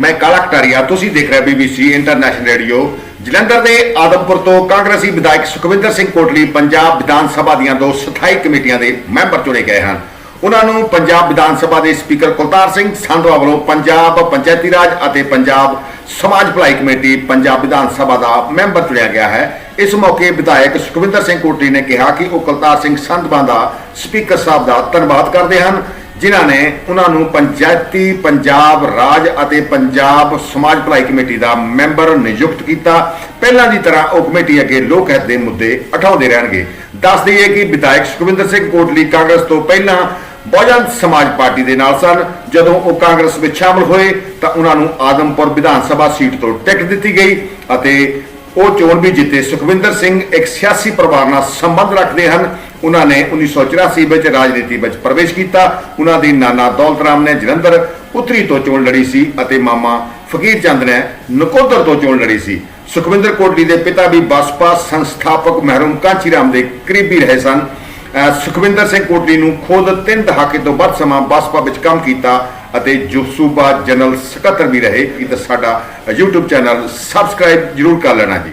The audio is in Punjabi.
ਮੈਂ ਕਾਲਾ ਕਟਾਰੀਆ ਤੁਸੀਂ ਦੇਖ ਰਹੇ BBC ਇੰਟਰਨੈਸ਼ਨਲ ਰੇਡੀਓ ਜਲੰਧਰ ਦੇ ਆਦਮਪੁਰ ਤੋਂ ਕਾਂਗਰਸੀ ਵਿਧਾਇਕ ਸੁਖਵਿੰਦਰ ਸਿੰਘ ਕੋਟਲੀ ਪੰਜਾਬ ਵਿਧਾਨ ਸਭਾ ਦੀਆਂ ਦੋ ਸਥਾਈ ਕਮੇਟੀਆਂ ਦੇ ਮੈਂਬਰ ਚੁਣੇ ਗਏ ਹਨ। ਉਹਨਾਂ ਨੂੰ ਪੰਜਾਬ ਵਿਧਾਨ ਸਭਾ ਦੇ ਸਪੀਕਰ ਕੁਲਤਾਰ ਸਿੰਘ ਸੰਧਵਾ ਵੱਲੋਂ ਪੰਜਾਬ ਪੰਚਾਇਤੀ ਰਾਜ ਅਤੇ ਪੰਜਾਬ ਸਮਾਜ ਭਲਾਈ ਕਮੇਟੀ, ਪੰਜਾਬ ਵਿਧਾਨ ਸਭਾ ਦਾ ਮੈਂਬਰ ਚੁਣਿਆ ਗਿਆ ਹੈ। ਇਸ ਮੌਕੇ ਵਿਧਾਇਕ ਸੁਖਵਿੰਦਰ ਸਿੰਘ ਕੋਟਲੀ ਨੇ ਕਿਹਾ ਕਿ ਉਹ ਕੁਲਤਾਰ ਸਿੰਘ ਸੰਧਵਾ ਦਾ ਸਪੀਕਰ ਸਾਹਿਬ ਦਾ ਧੰਨਵਾਦ ਕਰਦੇ ਹਨ। ਜਿਨ੍ਹਾਂ ਨੇ ਉਹਨਾਂ ਨੂੰ ਪੰਚਾਇਤੀ ਪੰਜਾਬ ਰਾਜ ਅਤੇ ਪੰਜਾਬ ਸਮਾਜ ਭਲਾਈ ਕਮੇਟੀ ਦਾ ਮੈਂਬਰ ਨਿਯੁਕਤ ਕੀਤਾ। ਪਹਿਲਾਂ ਦੀ ਤਰ੍ਹਾਂ ਉਹ ਕਮੇਟੀ ਅੱਗੇ ਲੋਕ ਹਿੱਤ ਦੇ ਮੁੱਦੇ ਉਠਾਉਂਦੇ ਰਹਿਣਗੇ। ਦੱਸ ਦਈਏ ਕਿ ਵਿਧਾਇਕ ਸੁਖਵਿੰਦਰ ਸਿੰਘ ਕੋਟਲੀ ਕਾਂਗਰਸ ਤੋਂ ਪਹਿਲਾਂ ਬਹੁਜਨ ਸਮਾਜ ਪਾਰਟੀ ਦੇ ਨਾਲ ਸਨ। ਜਦੋਂ ਉਹ ਕਾਂਗਰਸ ਵਿੱਚ ਸ਼ਾਮਲ ਹੋਏ ਤਾਂ ਉਹਨਾਂ ਨੂੰ ਆਦਮਪੁਰ ਵਿਧਾਨ ਸਭਾ ਸੀਟ ਤੋਂ ਟਿਕਟ ਦਿੱਤੀ ਗਈ ਅਤੇ ਉਹ ਚੋਣ ਵੀ ਜਿੱਤੇ। ਸੁਖਵਿੰਦਰ ਸਿੰਘ ਇੱਕ ਸਿਆਸੀ ਪਰਿਵਾਰ ਨਾਲ ਸੰਬੰਧ ਰੱਖਦੇ ਹਨ। ਉਹਨਾਂ ਨੇ 1984 ਵਿੱਚ ਰਾਜਨੀਤੀ ਵਿੱਚ ਪ੍ਰਵੇਸ਼ ਕੀਤਾ। ਉਹਨਾਂ ਦੀ ਨਾਨਾ ਦੌਲਤ ਰਾਮ ਨੇ ਜਲੰਧਰ ਉੱਤਰੀ ਤੋਂ ਚੋਣ ਲੜੀ ਸੀ ਅਤੇ ਮਾਮਾ ਫਕੀਰ ਚੰਦ ਨੇ ਨਕੋਦਰ ਤੋਂ ਚੋਣ ਲੜੀ ਸੀ। ਸੁਖਵਿੰਦਰ ਕੋਟਲੀ ਦੇ ਪਿਤਾ ਵੀ ਬਸਪਾ ਸੰਸਥਾਪਕ ਮਹਿਰੂਮ ਕਾਂਚੀ ਰਾਮ ਦੇ ਕਰੀਬੀ ਰਹੇ ਸਨ। ਸੁਖਵਿੰਦਰ ਸਿੰਘ ਕੋਟਲੀ ਨੂੰ ਖੁਦ ਤਿੰਨ ਦਹਾਕੇ ਤੋਂ ਵੱਧ ਸਮਾਂ ਬਸਪਾ ਵਿੱਚ ਕੰਮ ਕੀਤਾ ਅਤੇ ਜੋ ਸੂਬਾ ਜਨਰਲ ਸਕੱਤਰ ਵੀ ਰਹੇ। ਇਹ ਤਾਂ ਸਾਡਾ YouTube ਚੈਨਲ ਸਬਸਕ੍ਰਾਈਬ ਜਰੂਰ ਕਰ ਲੈਣਾ ਜੀ।